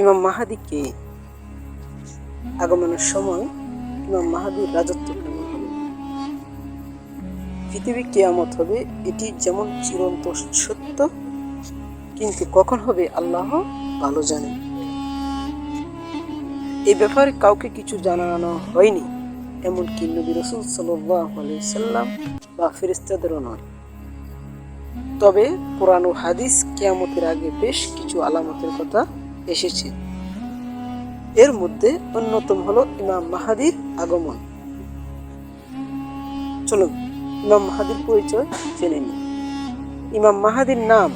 ইমাম মাহাদিকে আগমনের সময় ইমাম মাহাদির রাজত্ব কেমন হবে পৃথিবী কেয়ামত হবে, এটি যেমন চিরন্ত সত্য, কিন্তু কখন হবে আল্লাহ ভালো জানেন। এই ব্যাপারে কাউকে কিছু জানানো হয়নি, এমনকি নবী রসুল সাল্লাম বা ফেরিস্তাদেরও নয়। তবে কোরআন হাদিস কেয়ামতের আগে বেশ কিছু আলামতের কথা এসেছে। এর মধ্যে অন্যতম হলো ইমাম মাহাদির আগমন। চলুন, ইমাম মাহাদির পরিচয় জেনে নিই। ইমাম মাহাদির নাম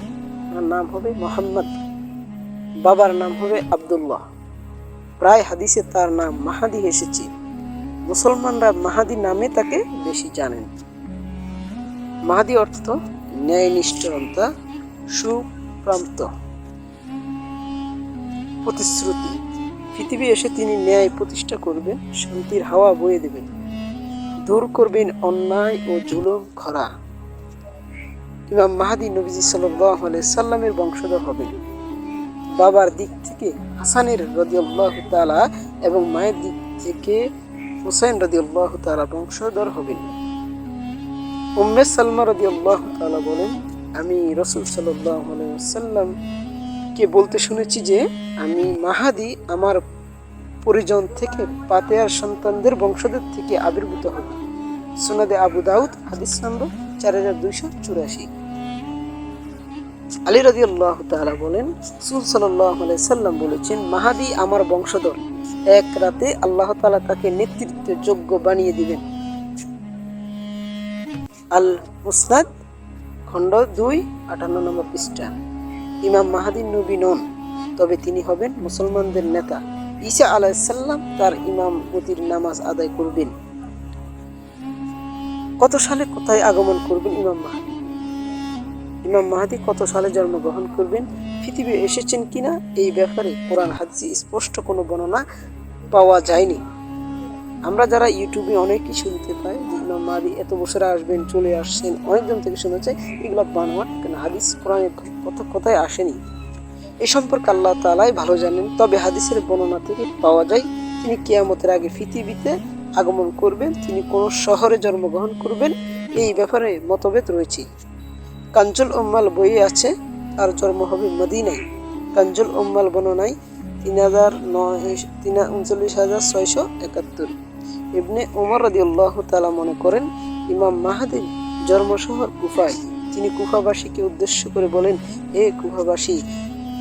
নাম হবে মোহাম্মদ। বাবার নাম হবে আব্দুল্লাহ। প্রায় হাদিসে তার নাম মাহাদি এসেছে। মুসলমানরা মাহাদি নামে তাকে বেশি জানেন। মাহাদি অর্থ ন্যায়নিষ্ঠতা সুপ্রান্ত প্রতিশ্রুতি। পৃথিবী এসে তিনি ন্যায় প্রতিষ্ঠা করবেন, শান্তির হাওয়া বয়ে দেবেন। দূর করবেন অন্যায় ও জুলুম খরা। ইমাম মাহাদি নবীজি সাল্লাহ সাল্লামের বংশধর হবেন। বাবার দিক থেকে হাসানের রদিউল্লাহ তালা এবং মায়ের দিক থেকে হুসাইন রদিউল্লাহ তালা বংশধর হবেন। উম্মে সালমা রদিউল্লাহ তালা বলেন, আমি রসুল সাল্লাহ সাল্লাম কে বলতে শুনেছি যে আমি মাহাদি আমার পরিজন থেকে পাতেয়ার সন্তানদের বংশধর থেকে আবির্ভূত হব। সোনাদে আবু দাউদ, হাদিস নম্বর চার হাজার দুইশো চুরাশি। আলী রাজি আল্লাহ তালা বলেন সুল সাল্লাহ সাল্লাম বলেছেন, মাহাদি আমার বংশধর। এক রাতে আল্লাহ তালা তাকে নেতৃত্বের যোগ্য বানিয়ে দিবেন। আল মুসনাদ খণ্ড দুই, আটান্ন নম্বর পৃষ্ঠা। ইমাম মাহাদিন নবী নন। তবে তিনি হবেন মুসলমানদের নেতা। ঈসা আলাইসাল্লাম তার ইমামতির নামাজ আদায় করবেন। কত সালে কোথায় আগমন করবেন ইমাম মাহাদি? ইমাম মাহাদি কত সালে জন্মগ্রহণ করবেন? পৃথিবী এসেছেন কিনা? এই ব্যাপারে কোরআন, হাদিসে স্পষ্ট কোনো বর্ণনা পাওয়া যায়নি। আমরা যারা ইউটিউবে অনেকই শুনতে পাই যে ইমাম মাহাদি এত বছরে আসবেন, চলে আসছেন অনেকজন থেকে শোনা যায় এগুলো বানোয়াট, কেন হাদিস কোরআনের কথা কোথায় আসেনি। এ সম্পর্কে আল্লাহ তালাই ভালো জানেন, তবে হাদিসের বর্ণনা থেকে পাওয়া যায়, তিনি কেয়ামতের আগে পৃথিবীতে আগমন করবেন, তিনি কোন শহরে জন্মগ্রহণ করবেন, এই ব্যাপারে মতভেদ রয়েছে। কাঞ্জল উম্মাল বইয়ে আছে, তার জন্ম হবে মদিনায়। কাঞ্জল উম্মাল বর্ণনায় তিন হাজার নয় তিন উনচল্লিশ হাজার ছয়শো একাত্তর। ইবনে উমর রদি আল্লাহ তালা মনে করেন, ইমাম মাহাদির জন্মশহর কুফায়। তিনি কুফাবাসীকে উদ্দেশ্য করে বলেন হে কুফাবাসী,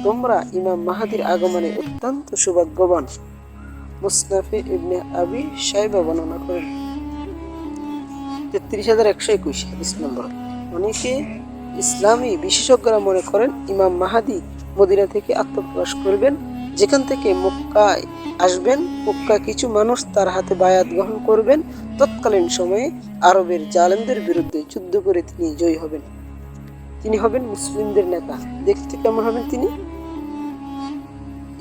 তোমরা ইমাম মাহাদির আগমনে অত্যন্ত সৌভাগ্যবান। মুসনাফি ইবনে আবি সাহেবা বর্ণনা করেন। তেত্রিশ হাজার একশো একুশ, হাদিস নম্বর। অনেকে ইসলামী বিশেষজ্ঞরা মনে করেন, ইমাম মাহাদি মদিনা থেকে আত্মপ্রকাশ করবেন, যেখান থেকে মক্কায় আসবেন মক্কা কিছু মানুষ তার হাতে বায়াত গ্রহণ করবেন। তৎকালীন সময়ে আরবের জালেমদের বিরুদ্ধে যুদ্ধ করে তিনি জয়ী হবেন। তিনি হবেন মুসলিমদের নেতা। দেখতে কেমন হবেন তিনি?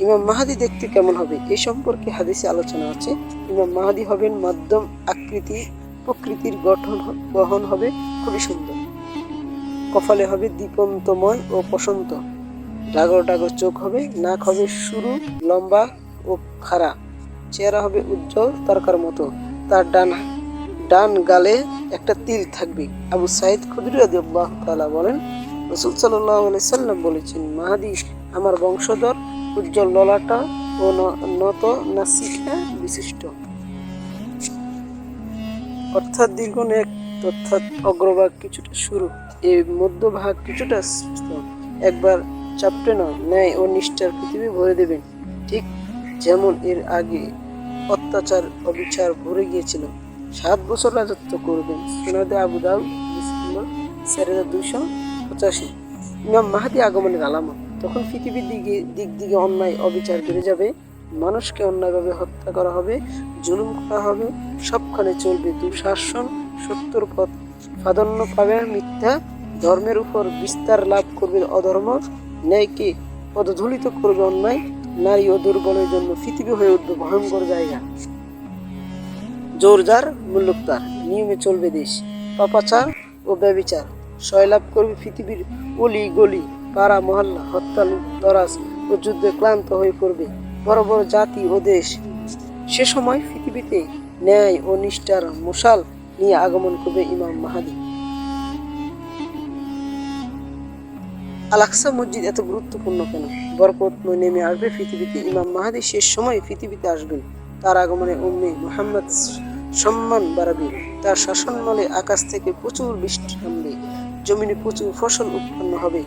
ইমাম মাহাদি দেখতে কেমন হবে? এ সম্পর্কে হাদিসে আলোচনা আছে। ইমাম মাহাদি হবেন মাধ্যম আকৃতি, প্রকৃতির গঠন গহন হবে খুবই সুন্দর। কপালে হবে দীপন্তময় ও বসন্ত ডাগর ডাগর চোখ হবে, নাক হবে সরু, লম্বা ও খাড়া। চেহারা হবে উজ্জ্বল, তারকার মতো। তার ডান ডান গালে একটা তিল থাকবে। আবু সাইদ খুদরি আল্লাহ তালা বলেন, রসুল সাল্লাহ সাল্লাম বলেছেন, মাহাদি, আমার বংশধর উজ্জ্বল ললাটা ও নত নাসিকা বিশিষ্ট। অর্থাৎ দীর্ঘ নেক অর্থাৎ অগ্রভাগ কিছুটা শুরু। এই মধ্যভাগ কিছুটা একবার চাপটে নয়, ন্যায় ও নিষ্ঠার পৃথিবী ভরে দেবেন। ঠিক যেমন এর আগে অত্যাচার, অবিচার ভরে গিয়েছিল। সাত বছর রাজত্ব করবেন সোনাদে আবু ডিসেম্বর চার হাজার দুইশো পঁচাশি। ইমাম মাহাদি আগমনের আলামত। তখন পৃথিবীর দিকে, দিক দিকে অন্যায়, অবিচার বেড়ে যাবে। মানুষকে অন্যায়ভাবে হত্যা করা হবে, জুলুম করা হবে, সবখানে চলবে দুঃশাসন, সত্যর পথ। প্রাধান্য পাবে মিথ্যা, ধর্মের উপর বিস্তার লাভ করবে অধর্ম, ন্যায়কে পদধূলিত করবে অন্যায় নারী ও দুর্বলের জন্য পৃথিবী হয়ে উঠবে ভয়ঙ্কর জায়গা। জোরজার মুল্লুকদার নিয়মে চলবে দেশ। পাপাচার ও ব্যবিচার। সয়লাভ করবে পৃথিবীর অলি গলি পাড়া মহল্লা হত্যা লুট, দরাজ ও যুদ্ধে ক্লান্ত হয়ে পড়বে বড় বড় জাতি ও দেশ। সে সময় পৃথিবীতে ন্যায় ও নিষ্ঠার মশাল নিয়ে আগমন করবে ইমাম মাহাদি। আলাক্সা মসজিদ এত গুরুত্বপূর্ণ কেন? বরকতময় নেমে আসবে পৃথিবীতে, ইমাম মাহাদি শেষ সময় পৃথিবীতে আসবেন। তার আগমনে উম্মে মোহাম্মদ সম্মান বাড়াবে। তার শাসনমলে আকাশ থেকে প্রচুর বৃষ্টি নামবে। জমিনে প্রচুর ফসল উৎপন্ন হবে।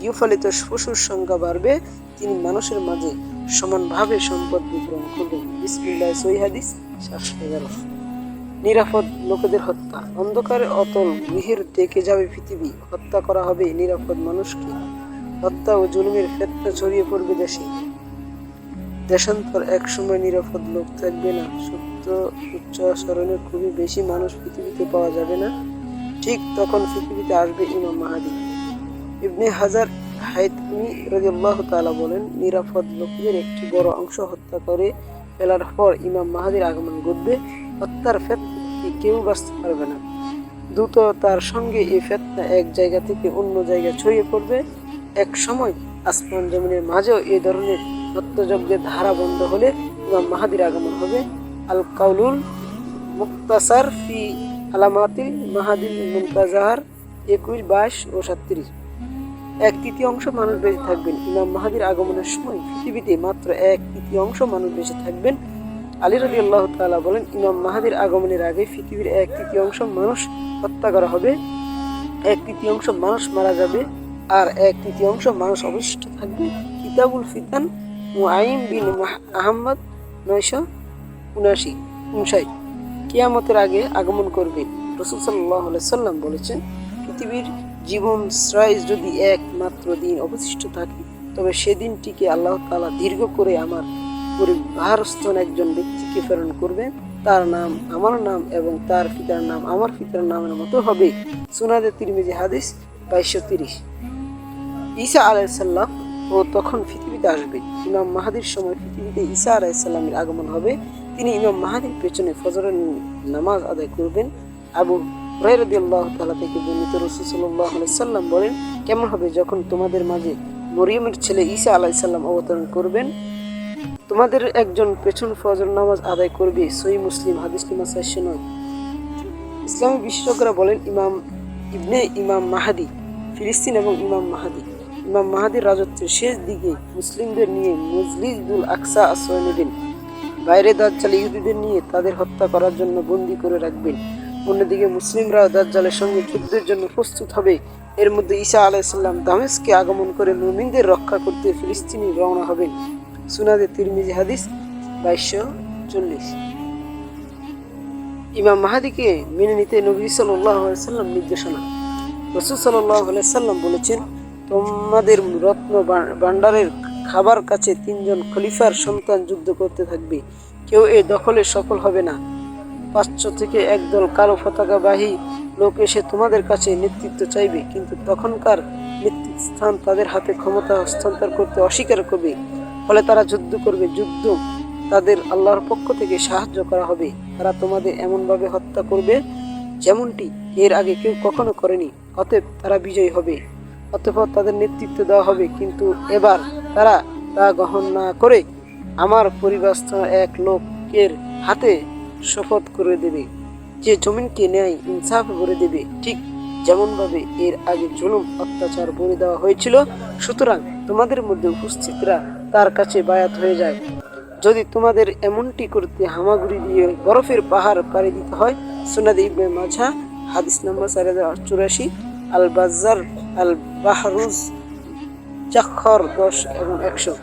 গৃহপালিত পশুর সংখ্যা বাড়বে। তিনি মানুষের মাঝে সমানভাবে সম্পদ বিতরণ করবেন। বিসমিল্লাহ সই হাদিস, সাতশো এগারো। নিরাপদ লোকেদের হত্যা। অন্ধকারে অতল গৃহের দেখে যাবে পৃথিবী। হত্যা করা হবে নিরাপদ মানুষকে। হত্যা ও জুলুমের ফেতনা ছড়িয়ে পড়বে দেশে। দেশান্তর এক সময় নিরাপদ লোক থাকবে না। সত্য উচ্চ আচরণের খুবই বেশি মানুষ পৃথিবীতে পাওয়া যাবে না। ঠিক তখন পৃথিবীতে আসবে ইমাম মাহাদি। ইবনে হাজার হাইতমি রাদিয়াল্লাহু তাআলা বলেন, নিরাপদ লোকদের একটি বড় অংশ হত্যা করে, ফেলার পর ইমাম মাহাদির আগমন ঘটবে। হত্যার ফেতনাকে কেউ বাঁচতে পারবে না। দ্রুত তার সঙ্গে এই ফেতনা এক জায়গা থেকে অন্য জায়গায় ছড়িয়ে পড়বে। এক সময় আসমান জমিনের মাঝেও এই ধরনের হত্যাযজ্ঞের ধারা বন্ধ হলে ইমাম মাহাদির আগমন হবে। আল কাউলুল মুক্তাসার ফি আলামাতিল মাহাদিল মুমতাজাহার একুশ, বাইশ ও সাতত্রিশ। এক তৃতীয়াংশ মানুষ বেঁচে থাকবেন। ইমাম মাহাদির আগমনের সময় পৃথিবীতে মাত্র এক তৃতীয়াংশ মানুষ বেঁচে থাকবেন। আলী রবি আল্লাহ তালা বলেন, ইমাম মাহাদির আগমনের আগে পৃথিবীর এক তৃতীয়াংশ মানুষ হত্যা করা হবে, এক তৃতীয়াংশ মানুষ মারা যাবে, আর এক তৃতীয়াংশ মানুষ অবশিষ্ট থাকবে। কিতাবুল ফিতান মুআইম বিন আহমদ নয়শো উনাশি উনষাট। কিয়ামতের আগে আগমন করবে। রসুল সাল্লাহ সাল্লাম বলেছেন, পৃথিবীর জীবন শ্রয় যদি একমাত্র দিন অবশিষ্ট থাকে, তবে সেদিনটিকে আল্লাহ তালা দীর্ঘ করে আমার পরিবারস্থন একজন ব্যক্তিকে প্রেরণ করবেন তার নাম আমার নাম এবং তার পিতার নাম আমার পিতার নামের মতো হবে। সুনাদে তিরমিজি হাদিস বাইশশো তিরিশ। ঈসা আলাইসাল্লাম ও তখন পৃথিবীতে আসবে। ইমাম মাহাদির সময় পৃথিবীতে ঈসা আলাইসাল্লামের আগমন হবে। তিনি ইমাম মাহাদির পেছনে ফজরের নামাজ আদায় করবেন। আবু রাইরদিয়াল্লাহ তালা থেকে বর্ণিত রসুল সাল্লাহ সাল্লাম বলেন, কেমন হবে যখন তোমাদের মাঝে মরিয়মের ছেলে ঈসা আলাইসাল্লাম অবতরণ করবেন? তোমাদের একজন পেছন ফজর নামাজ আদায় করবে সই মুসলিম, হাদিস লিমা চারশো নয়? ইসলামী বিশেষজ্ঞরা বলেন ইমাম ইবনে ইমাম মাহাদি ফিলিস্তিন এবং ইমাম মাহাদি। ইমাম মাহাদির রাজত্বের শেষ দিকে মুসলিমদের নিয়ে মজলিসুল আকসা আশ্রয় নেবেন। বাইরে দাজ্জাল ইহুদিদের নিয়ে তাদের হত্যা করার জন্য বন্দি করে রাখবেন। অন্যদিকে মুসলিমরাও দাজ্জালের সঙ্গে যুদ্ধের জন্য প্রস্তুত হবে। এর মধ্যে ঈসা আলাইসাল্লাম দামেস্কে আগমন করে মুমিনদের রক্ষা করতে ফিলিস্তিনি রওনা হবেন। সুনাদে তিরমিজি হাদিস বাইশশো চল্লিশ। ইমাম মাহাদিকে মেনে নিতে নবী সাল্লাহ সাল্লাম নির্দেশনা রসুল সাল্লাহ সাল্লাম বলেছেন, তোমাদের রত্ন ভাণ্ডারের খাবার কাছে তিনজন খলিফার সন্তান যুদ্ধ করতে থাকবে। কেউ এ দখলে সফল হবে না। পাঁচশো থেকে একদল কালো পতাকাবাহী লোক এসে তোমাদের কাছে নেতৃত্ব চাইবে। কিন্তু তখনকার নেতৃত্ব স্থান তাদের হাতে ক্ষমতা হস্তান্তর করতে অস্বীকার করবে। ফলে তারা যুদ্ধ করবে, যুদ্ধ তাদের আল্লাহর পক্ষ থেকে সাহায্য করা হবে। তারা তোমাদের এমনভাবে হত্যা করবে যেমনটি এর আগে কেউ কখনো করেনি, অতএব তারা বিজয়ী হবে। অতঃপর তাদের নেতৃত্ব দেওয়া হবে, কিন্তু এবার তারা তা গ্রহণ না করে আমার পরিবারস্থ এক লোকের হাতে শপথ করে দেবে, যে জমিনকে ন্যায় ইনসাফ ভরে দেবে। ঠিক যেমনভাবে এর আগে জুলুম, অত্যাচার ভরে দেওয়া হয়েছিল, সুতরাং তোমাদের মধ্যে উপস্থিতরা তার কাছে বায়াত হয়ে যায়। যদি তোমাদের এমনটি করতে হামাগুড়ি দিয়ে বরফের পাহাড় পাড়ি দিতে হয় সোনাদি ইবনে মাঝা হাদিস নম্বর চার হাজার চুরাশি আল বাজার আল বাহরুজ চাক্ষর দশ এবং একশো।